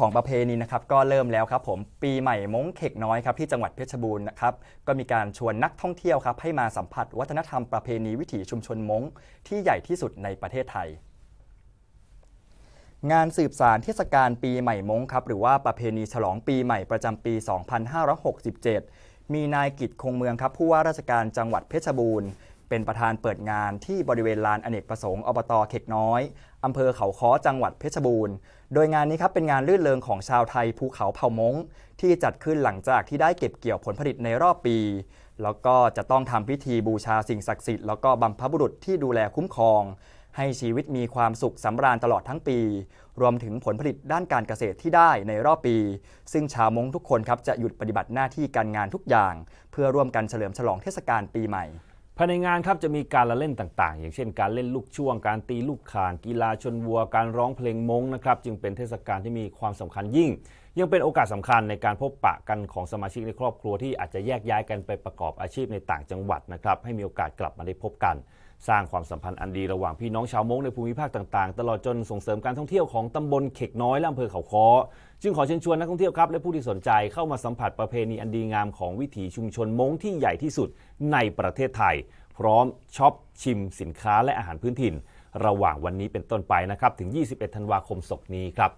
ของประเพณีนะครับก็เริ่มแล้วครับผมปีใหม่มงเขกน้อยครับที่จังหวัดเพชรบูรณ์นะครับก็มีการชวนนักท่องเที่ยวครับให้มาสัมผัสวัฒนธรรมประเพณีวิถีชุมชนม้งที่ใหญ่ที่สุดในประเทศไทย งานสืบสารเทศกาลปีใหม่มงครับหรือว่าประเพณีฉลองปีใหม่ประจำปี 2567มีนายกิจคงเมืองครับผู้ว่าราชการจังหวัดเพชรบูรณ์ เป็นประธานเปิดงานที่บริเวณลานอเนกประสงค์อบตเขกน้อยอำเภอเขาค้อจังหวัดเพชรบูรณ์ โดยงานนี้ครับเป็นงานลื่นเริงของชาวไทยภูเขาเผ่ามงที่จัดขึ้นหลังจากที่ได้เก็บเกี่ยวผลผลิตในรอบปี แล้วก็จะต้องทำพิธีบูชาสิ่งศักดิ์สิทธิ์แล้วก็บัมพบุรุษที่ดูแลคุ้มครอง ให้ชีวิตมีความสุขสำราญตลอดทั้งปี รวมถึงผลผลิตด้านการเกษตรที่ได้ในรอบปี ซึ่งชาวมงทุกคนครับจะหยุดปฏิบัติหน้าที่การงานทุกอย่าง เพื่อร่วมกันเฉลิมฉลองเทศกาลปีใหม่ ภายในงานครับจะมีการละเล่นต่างๆ อย่างเช่น การเล่นลูกช่วง การตีลูกข่างกีฬาชนวัว การร้องเพลงมงนะครับจึงเป็นเทศกาลที่มีความสำคัญยิ่ง ยังเป็นโอกาสสำคัญในการพบปะกันของสมาชิกในครอบครัวที่อาจจะแยกย้ายกันไปประกอบอาชีพในต่างจังหวัดนะครับให้มีโอกาสกลับมาได้พบกัน สร้างความสัมพันธ์อันดีระหว่างพี่น้องชาวมงในภูมิภาคต่างๆ ตลอดจนส่งเสริมการท่องเที่ยวของตำบลเขกน้อยและอำเภอเขาค้อจึงขอเชิญชวนนักท่องเที่ยวครับและผู้ที่สนใจเข้ามาสัมผัสประเพณีอันดีงามของวิถีชุมชนมงที่ใหญ่ที่สุดในประเทศไทย พร้อมช็อปชิมสินค้าและอาหารพื้นถิ่น ระหว่างวันนี้เป็นต้นไปนะครับถึง 21 ธันวาคมศกนี้ครับ